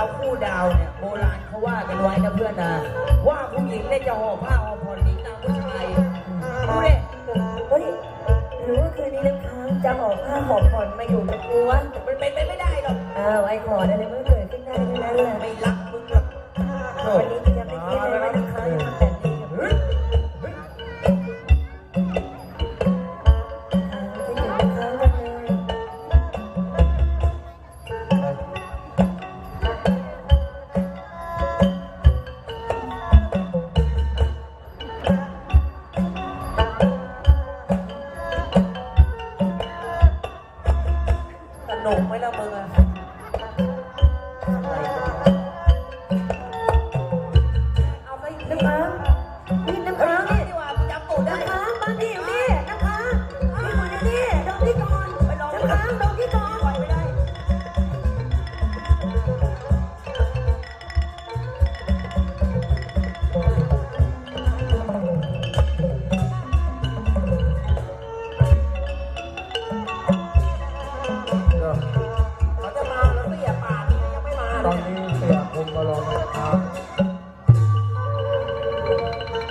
าวคู่ดาวเนี่ยโบราณเขาว่ากันไว้นะเพื่อนนะว่าผู้หญิงเนี่ยจะห่อผ้าห่อผ่อนหนีตามผู้ชายดูดิเฮ้ยหรือว่าคืนนี้น้ำค้างจะหอบผ้าหอบผ่อนมาอยู่กับกูวะมันเป็นไปไม่ได้หรอกอ้าวไอ้ขอดอะไรมันก็เกิดขึ้นได้ทั้งนั้นแหละไม่รัก นุกไหมล่ะมึงอะเอาไปน้ำค้า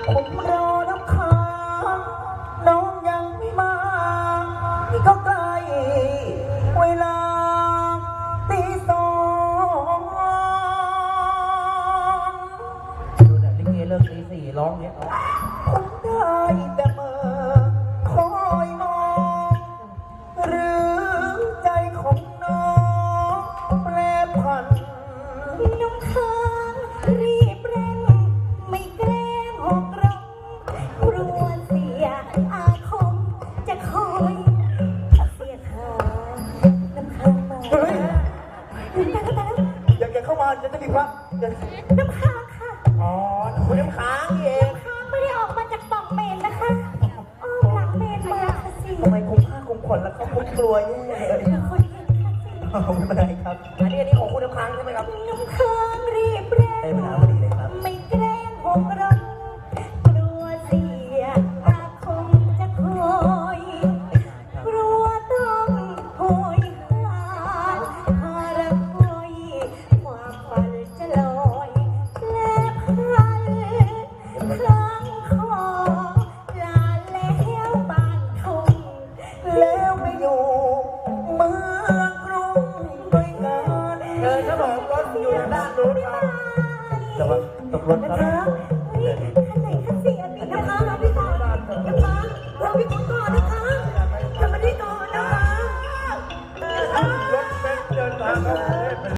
ผมรอน้ำค้างน้องยังไม่มา นี่ก็ใกล้เวลาตีสองดูเนี่ยลิเกเลิกตีสี่ร้องเนี่ยผมได้ จะจะมีพระอย่าน้ำค้างค่ะอ๋อคุณน้ำค้างนี่เองค้างไม่ได้ออกมาจากปล่องเมนนะคะอ้อมหลังเมนมาค่ะสิทำไมคุมผ้าคุมขนแล้วเขาคุมกลัวแย่เลยคนเห็นค่ะสิ เอาไม่เป็นไรครับ อันนี้อันนี้ ว่า